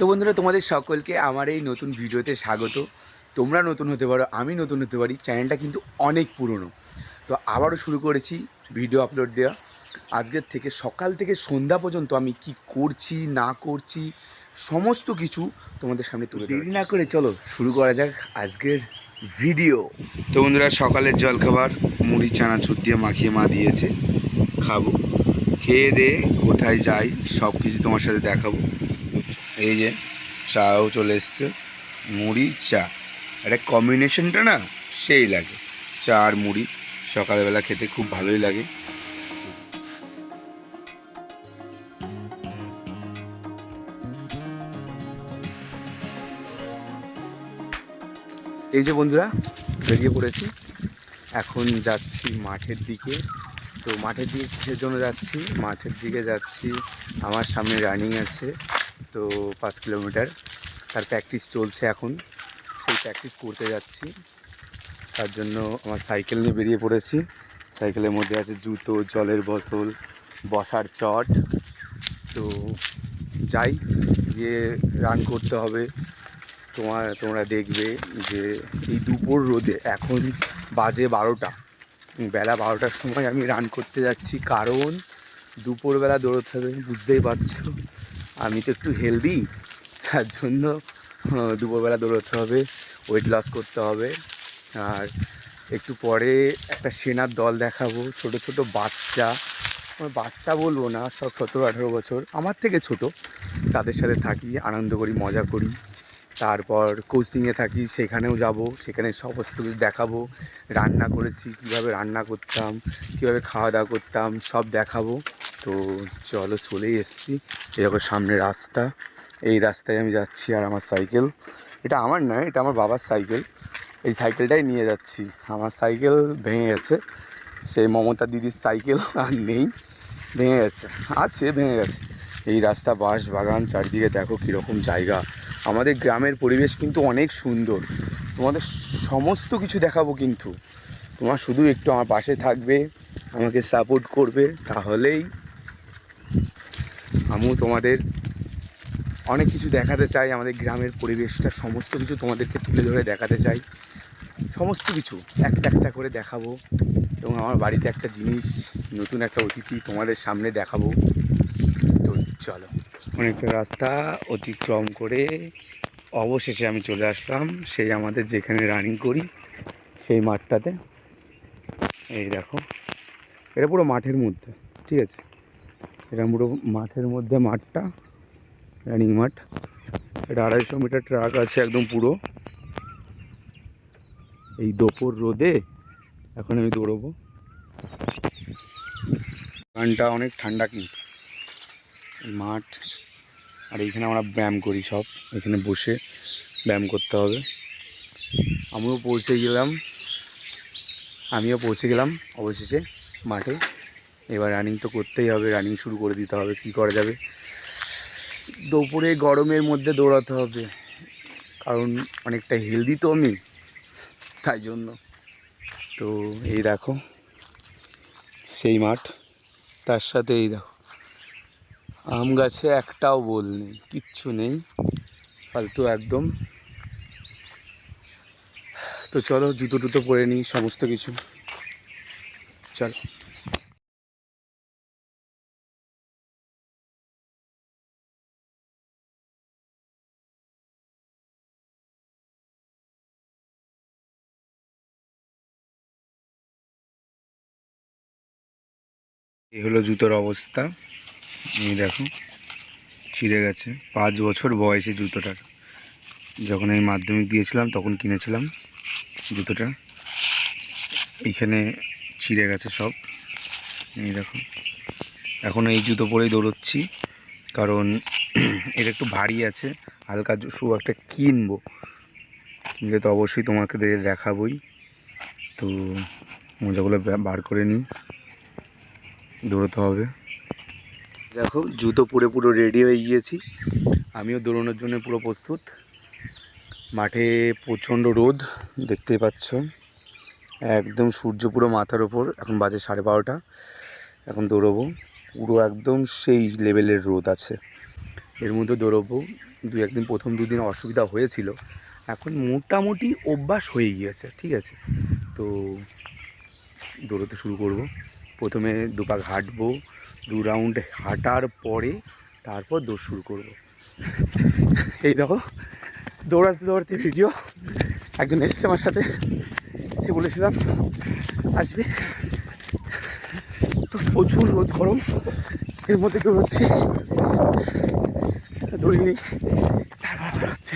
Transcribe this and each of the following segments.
তো বন্ধুরা তোমাদের সকলকে আমার এই নতুন ভিডিওতে স্বাগত। তোমরা নতুন হতে পারো আমি নতুন হতে পারি চ্যানেলটা কিন্তু অনেক পুরনো। তো আবারও শুরু করেছি ভিডিও আপলোড দেওয়া। আজকের থেকে সকাল থেকে সন্ধ্যা পর্যন্ত আমি কি করছি না করছি সমস্ত কিছু তোমাদের সামনে তুলে দেরি না করে চলো শুরু করা যাক আজকের ভিডিও। তো বন্ধুরা সকালের জলখাবার মুড়ি চানাচুর দিয়ে মাখিয়ে মা দিয়েছে। খাব। খেয়ে দিয়ে কোথায় যাই সব কিছু তোমার সাথে দেখাবো। এই যে চাও চলে এসছে, মুড়ি, চা। একটা কম্বিনেশনটা না সেই লাগে। চা আর মুড়ি সকালবেলা খেতে খুব ভালোই লাগে। এই যে বন্ধুরা, বেরিয়ে পড়েছি। এখন যাচ্ছি মাঠের দিকে। তো মাঠের দিকে কিসের জন্য যাচ্ছি? মাঠের দিকে যাচ্ছি, আমার সামনে রানিং আছে। তো পাঁচ কিলোমিটার। তার প্র্যাকটিস চলছে এখন। সেই প্র্যাকটিস করতে যাচ্ছি। তার জন্য আমার সাইকেল নিয়ে বেরিয়ে পড়েছি। সাইকেলের মধ্যে আছে জুতো, জলের বোতল, বসার চট। তো যাই, গিয়ে রান করতে হবে। তোমার তোমরা দেখবে যে এই দুপুর রোদে এখন বাজে বারোটা। বেলা বারোটার সময় আমি রান করতে যাচ্ছি। কারণ দুপুরবেলা দৌড়তে হবে, বুঝতেই পারছ? আমি তো একটু হেলদি তার জন্য দুপুরবেলা দৌড়তে হবে ওয়েট লস করতে হবে। আর একটু পরে একটা সেনার দল দেখাবো, ছোট ছোট বাচ্চা। বাচ্চা বলব না, সব সতেরো আঠেরো বছর, আমার থেকে ছোট। তাদের সাথে থাকি, আনন্দ করি, মজা করি। তারপর কোচিংয়ে থাকি, সেখানেও যাব, সেখানে সমস্ত কিছু দেখাবো। রান্না করেছি, কীভাবে রান্না করতাম, কীভাবে খাওয়া দাওয়া করতাম, সব দেখাবো। তো চলো চলেই এসেছি। এরকম সামনে রাস্তা। এই রাস্তায় আমি যাচ্ছি আর আমার সাইকেল। এটা আমার নয়, এটা আমার বাবার সাইকেল। এই সাইকেলটাই নিয়ে যাচ্ছি। আমার সাইকেল ভেঙে গেছে। সেই মমতা দিদির সাইকেল আর নেই। ভেঙে গেছে। আছে, ভেঙে গেছে। এই রাস্তা, বাঁশ, বাগান, চারিদিকে দেখো কীরকম জায়গা। আমাদের গ্রামের পরিবেশ কিন্তু অনেক সুন্দর। তোমাদের সমস্ত কিছু দেখাবো কিন্তু। তোমার শুধু একটু আমার পাশে থাকবে, আমাকে সাপোর্ট করবে, তাহলেই আমিও তোমাদের অনেক কিছু দেখাতে চাই, আমাদের গ্রামের পরিবেশটা, সমস্ত কিছু তোমাদেরকে তুলে ধরে দেখাতে চাই। সমস্ত কিছু, একটা একটা করে দেখাবো এবং আমার বাড়িতে একটা জিনিস, নতুন একটা অতিথি তোমাদের সামনে দেখাবো। তো চলো। অনেকটা রাস্তা অতিক্রম করে অবশেষে আমি চলে আসলাম, সেই আমাদের যেখানে রানিং করি, সেই মাঠটাতে। এই দেখো, এটা পুরো মাঠের মধ্যে, ঠিক আছে? এটা পুরো মাঠের মধ্যে মাঠটা, রানিং মাঠ। এটা আড়াইশো মিটার ট্রাক আছে একদম পুরো। এই দুপুর রোদে এখন আমি দৌড়বো। গানটা অনেক ঠান্ডা কিন্তু মাঠ আর এইখানে আমরা ব্যায়াম করি সব। এখানে বসে ব্যায়াম করতে হবে। আমিও পৌঁছে গেলাম। আমিও পৌঁছে গেলাম অবশেষে মাঠে। এবার রানিং তো করতেই হবে রানিং শুরু করে দিতে হবে, কী করা যাবে? দুপুরে গরমের মধ্যে দৌড়াতে হবে, কারণ অনেকটা হেলদি তো আমি, তাই জন্য। তো এই দেখো, সেই মাঠ, তার সাথে এই দেখো, আম গাছে একটাও বোল নেই, কিচ্ছু নেই, ফালতু একদম। তো চলো, জুতো টুতো পরে নিই, সমস্ত কিছু। চলো। এই হলো জুতোর অবস্থা। এই দেখো, ছিঁড়ে গেছে। পাঁচ বছর বয়সে জুতোটার। যখন আমি মাধ্যমিক দিয়েছিলাম, তখন কিনেছিলাম জুতোটা। এইখানে ছিঁড়ে গেছে সব। এই দেখো, এখন এই জুতো পরেই দৌড়চ্ছি। কারণ এটা একটু ভারী আছে, হালকা শু একটা কিনবো। কিনলে তো অবশ্যই তোমাকে দেখাবই। তো মোজাগুলো বার করে নিই। দৌড়োতে হবে। দেখো, জুতো পুরো পুরো রেডি হয়ে গিয়েছি। আমিও দৌড়ানোর জন্য পুরো প্রস্তুত। মাঠে প্রচণ্ড রোদ, দেখতেই পাচ্ছ। একদম সূর্য পুরো মাথার ওপর। এখন বাজে সাড়ে বারোটা। এখন দৌড়বো। পুরো একদম সেই লেভেলের রোদ আছে। এর মধ্যে দৌড়বো। দু একদিন, প্রথম দুদিন অসুবিধা হয়েছিল। এখন মোটামুটি অভ্যাস হয়ে গিয়েছে, ঠিক আছে? তো দৌড়তে শুরু করব। প্রথমে দুপাক হাঁটবো, দু রাউন্ড হাঁটার পরে তারপর দৌড় শুরু করব। এই দেখো, দৌড়াতে দৌড়াতে ভিডিও একজন এসছে আমার সাথে, সে বলেছিলাম, আসবে? তো প্রচুর রোদ, গরম, এর মধ্যে কেউ হচ্ছে দৌড়িনি, তারপর হচ্ছে।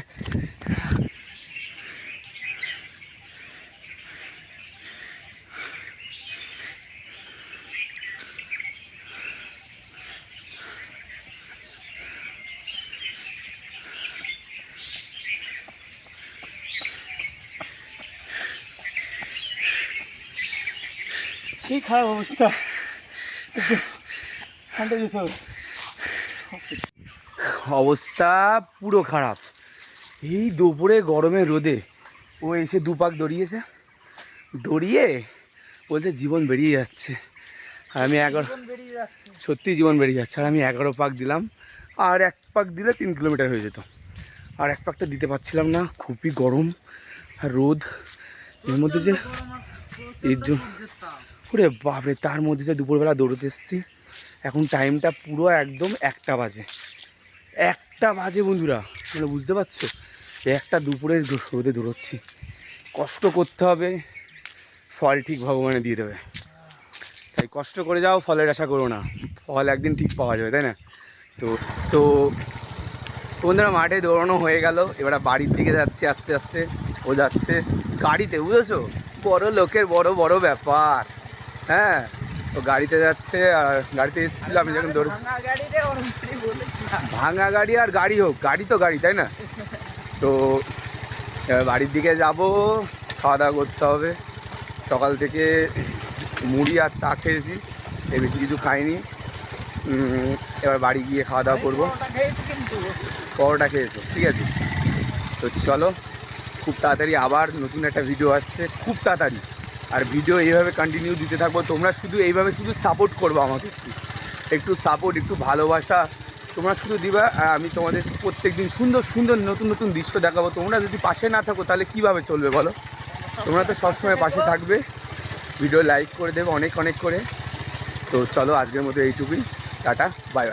সেই খারাপ অবস্থা। ঠান্ডা যেতে হবে। অবস্থা পুরো খারাপ। এই দুপুরে গরমে রোদে। ও এসে দুপাক দড়িয়েছে। দড়িয়ে বলছে জীবন বেরিয়ে যাচ্ছে। আর আমি এগারো বেরিয়ে যাচ্ছে। সত্যি জীবন বেরিয়ে যাচ্ছে। আর আমি এগারো পাক দিলাম। আর এক পাক দিলে তিন কিলোমিটার হয়ে যেত। আর এক পাকটা দিতে পারছিলাম না। খুবই গরম। আর রোদ। এর মধ্যে যে এর জন্য ওরে বাপরে, তার মধ্যে যে দুপুরবেলা দৌড়তে এসেছি, এখন টাইমটা পুরো একদম একটা বাজে। একটা বাজে বন্ধুরা, তোমরা বুঝতে পারছ? একটা দুপুরে রোদে দৌড়চ্ছি। কষ্ট করতে হবে, ফল ঠিক ভগবানে দিয়ে দেবে। তাই কষ্ট করে যাও, ফলের আশা করো না। ফল একদিন ঠিক পাওয়া যাবে, তাই না? তো তো বন্ধুরা, মাঠে দৌড়ানো হয়ে গেল। এবার বাড়ির দিকে যাচ্ছে আস্তে আস্তে। ও যাচ্ছে গাড়িতে, বুঝেছ? বড় লোকের বড় বড় ব্যাপার। হ্যাঁ ও গাড়িতে যাচ্ছে আর গাড়িতে এসেছিল আমি যখন দৌড় ভাঙা গাড়িতে ওরম করে বলিস না ভাঙা গাড়ি আর গাড়ি হোক গাড়ি তো গাড়ি তাই না? তো বাড়ির দিকে যাব খাওয়া দাওয়া করতে হবে। সকাল থেকে মুড়ি আর চা খেয়েছি এ বেশি কিছু খাইনি। এবার বাড়ি গিয়ে খাওয়া দাওয়া করব। পরোটা খেয়েছো ঠিক আছে। তো চলো খুব তাড়াতাড়ি আবার নতুন একটা ভিডিও আসছে খুব তাড়াতাড়ি। আর ভিডিও এইভাবে কন্টিনিউ দিতে থাকব। তোমরা শুধু এইভাবে শুধু সাপোর্ট করব আমাকে। একটু একটু সাপোর্ট একটু ভালোবাসা তোমরা শুধু দিবা। আর আমি তোমাদের প্রত্যেক দিন সুন্দর সুন্দর, নতুন নতুন দৃশ্য দেখাবো। তোমরা যদি পাশে না থাকো, তাহলে কীভাবে চলবে বলো? তোমরা তো সবসময় পাশে থাকবে। ভিডিও লাইক করে দেবে অনেক অনেক করে। তো চলো আজকের মতো এইটুকুই। Tata bye bye